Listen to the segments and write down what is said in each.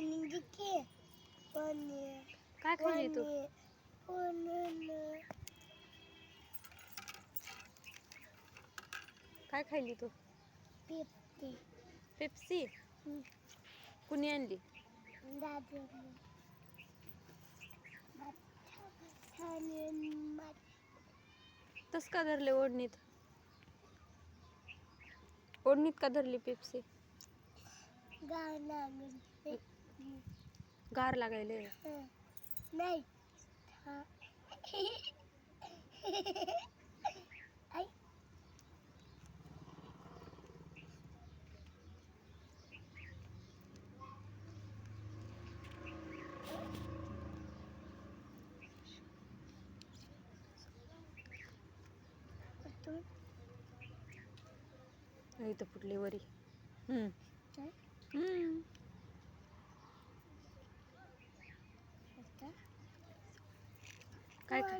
पनीर के पनीर काय खाल्ली तू पनीर काय खाल्ली तू पिपटी पेप्सी कुणी आणली दादू छान तस का धरले ओढणीत ओढणीत का धरली पेप्सी गाणं गार लागायले नाही. इथं फुटली वरी. हम्म. काय? हम्म. आता काय खा-.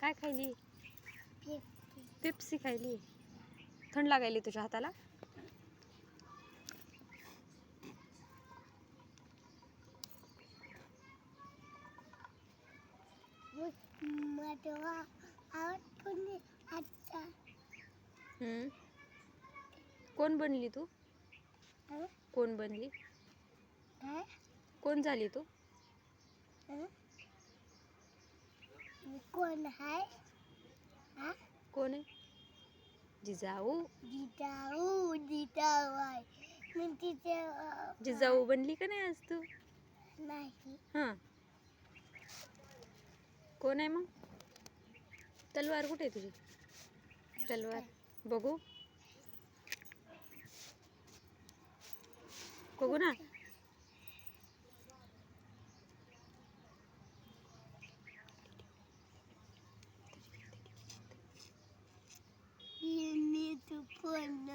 काय खायली? पेप्सी खायली. थंड लागायली तुझ्या हाताला? कोणी बनली तू? कोण बनली? कोण झाली तू? कोण आहे? हा कोण आहे? जिजाऊ. जिजाऊ जिजाऊ आहे. मी तिथे अं, जिजाऊ बनली का नाही आज तू? नाही. हां. कोण आहे मग? तलवार कुठे आहे तुझी? तलवार. बघू. बघू ना मी तू पण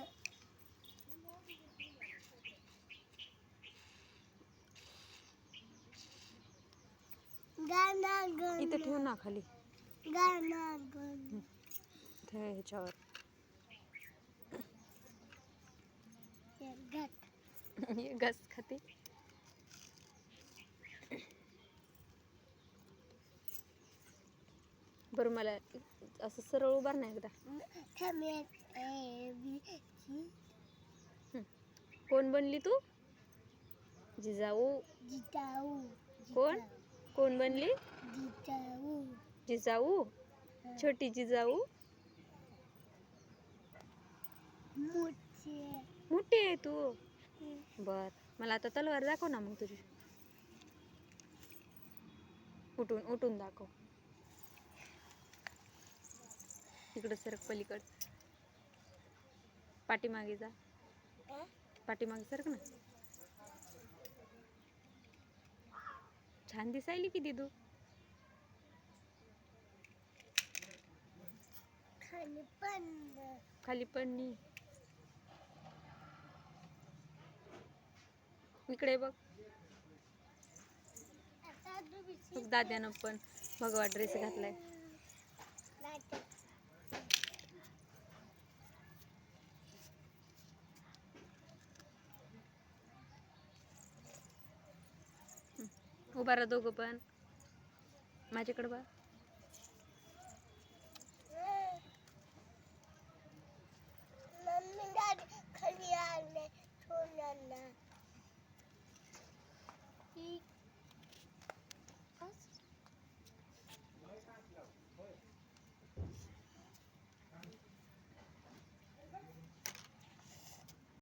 गाणं इथं ठेव ना खाली. ठेव ह्याच्यावर. घास खाते. बरं मला असं सरळ उभार नाही एकदा. कोण बनली तू? जिजाऊ जिजाऊ. कोण? कोण बनली? जिजाऊ. जिजाऊ? छोटी जिजाऊ? मोठे. मोठी आहे तू? बर. मला आता तलवार दाखव ना मग तुझी. उठून उठून दाखव. इकडं सरक पलीकड. पाठीमागे जा. पाठीमागे सरक ना. छान दिसायली किती तू? खाली पण खाली पडणी इकडे बघ. बघ दाद्यानं पण भगवा ड्रेस घातलाय. नाटक उभा राहा दोघं पण. माझ्याकडे बघ.